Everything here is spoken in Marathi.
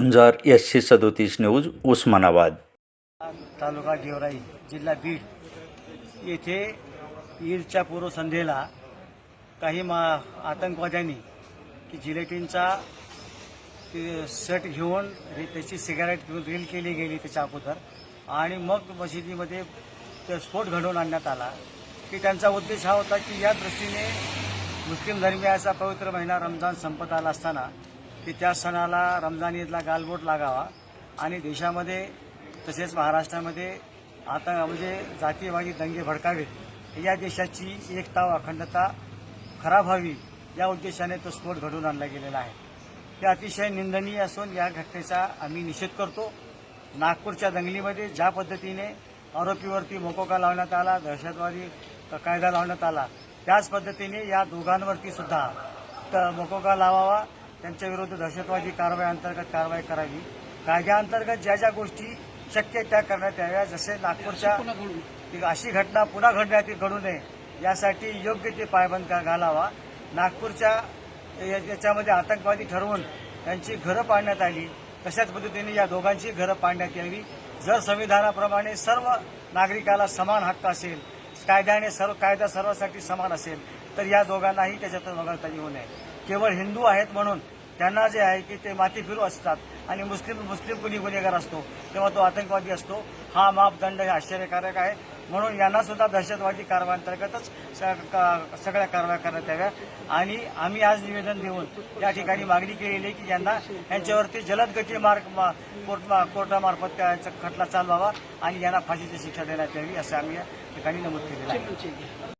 झुंजार एसशे सदोतीस न्यूज उस्मानाबाद. तालुका गेवराई जिल्हा बीड. येथे ईदच्या पूर्वसंध्येला काही मा आतंकवाद्यांनी की जिलेटिनचा ते सेट घेऊन त्याची सिगारेट घेऊन रील केली गेली त्याच्या अगोदर. आणि मग मशिदीमध्ये ते स्फोट घडवून आणण्यात आला. की त्यांचा उद्देश हा होता की या दृष्टीने मुस्लिम धर्मियाचा पवित्र महिना रमजान संपत आला असताना की त्या सणाला रमजान ईदला गालबोट लागावा. आणि देशामध्ये तसेच महाराष्ट्रामध्ये आता म्हणजे जातीयवादी दंगे भडकावेत या देशाची एकता व अखंडता खराब व्हावी या उद्देशाने तो स्फोट घडवून आणला गेलेला आहे. हे अतिशय निंदनीय असून या घटनेचा आम्ही निषेध करतो. नागपूरच्या दंगलीमध्ये ज्या पद्धतीने आरोपीवरती मोकोका लावण्यात आला दहशतवादी कायदा लावण्यात आला त्याच पद्धतीने या दोघांवरती सुद्धा त- मोकोका लावावा त्यांच्या विरुद्ध दहशतवादी कारवाई अंतर्गत कारवाई करावी. कायद्याअंतर्गत ज्या ज्या गोष्टी शक्य त्या करण्यात याव्या. जसे नागपूरच्या ती अशी घटना पुन्हा घडण्यात घडू नये यासाठी योग्य ते पायबंद घालावा. नागपूरच्या या- याच्यामध्ये आतंकवादी ठरवून त्यांची घरं पाडण्यात आली. तशाच पद्धतीने या दोघांची घरं पाडण्यात यावी. जर संविधानाप्रमाणे सर्व नागरिकाला समान हक्क असेल कायद्याने सर्व कायदा सर्वांसाठी समान असेल तर या दोघांनाही त्याच्यातून वगळता येऊ नये. केवळ हिंदू आहेत म्हणून त्यांना जे आहे की ते माती फिरू असतात आणि मुस्लिम मुस्लिम कुणी गुन्हेगार असतो तेव्हा तो आतंकवादी असतो. हा मापदंड हे आश्चर्यकारक आहे. म्हणून यांना सुद्धा दहशतवादी कारवायांतर्गतच स- सगळ्या कारवाया करण्यात याव्या. आणि आम्ही आज निवेदन देऊन या ठिकाणी मागणी केलेली आहे की यांना यांच्यावरती जलद गती मार्ग मा- कोर्ट कोर्टामार्फत खटला चालवावा आणि यांना फाशीची शिक्षा देण्यात यावी असं आम्ही या ठिकाणी नमूद केलेलं आहे.